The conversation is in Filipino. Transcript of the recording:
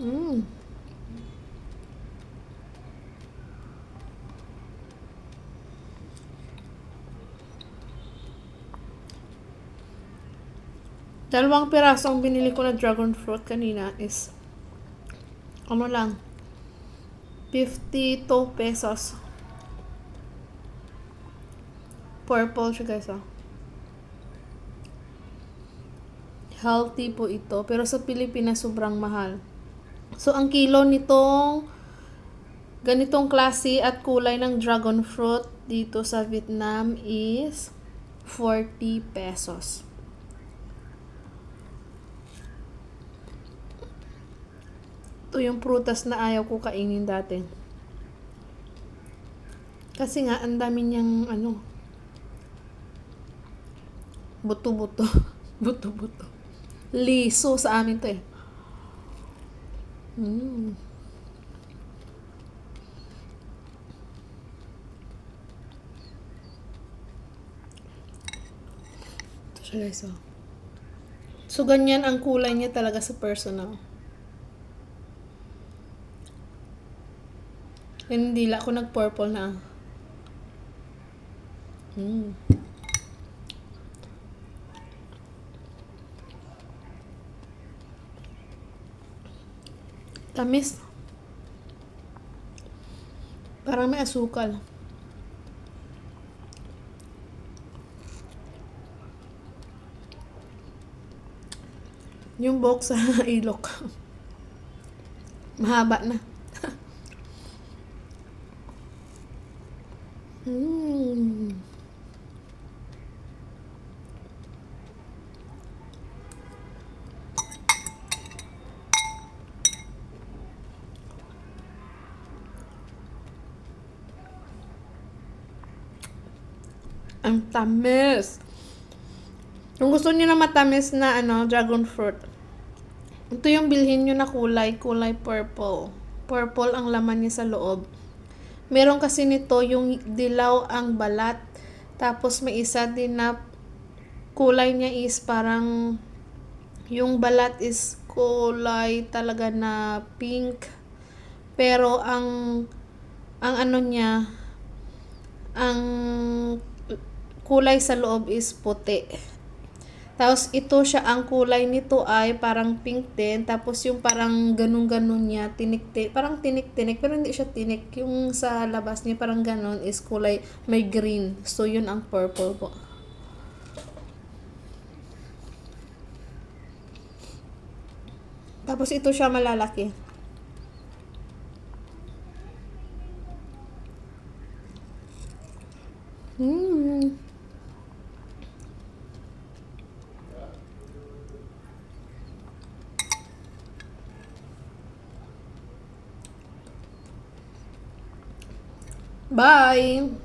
Mm. Dalawang piraso ang binili ko na dragon fruit kanina is ano lang 52 pesos. Purple siya guys ah. Healthy po ito pero sa Pilipinas sobrang mahal. So ang kilo nitong ganitong klase at kulay ng dragon fruit dito sa Vietnam is 40 pesos. Ito yung prutas na ayaw ko kainin dati. Kasi nga, ang dami niyang, ano, buto-buto. Buto-buto. Liso sa amin to eh. Mm. Ito siya guys, oh. So, ganyan ang kulay niya talaga sa personal. Hindi la ako nag-purple na. Mm. Tamis. Parang may asukal. Yung buhok sa ilok. Mahaba na. mm. Ang tamis. Kung gusto niyo na matamis na ano, dragon fruit. Ito yung bilhin niyo na kulay, kulay purple. Purple ang laman niya sa loob. Meron kasi nito yung dilaw ang balat. Tapos may isa din na kulay niya is parang yung balat is kulay talaga na pink. Pero ang ang ano niya ang kulay sa loob is puti. Tapos ito siya, ang kulay nito ay parang pink din. Tapos yung parang ganun-ganun niya, tinik-tinik. Parang tinik-tinik, pero hindi siya tinik. Yung sa labas niya parang ganun is kulay may green. So yun ang purple po. Tapos ito siya malalaki. Hmm. Bye!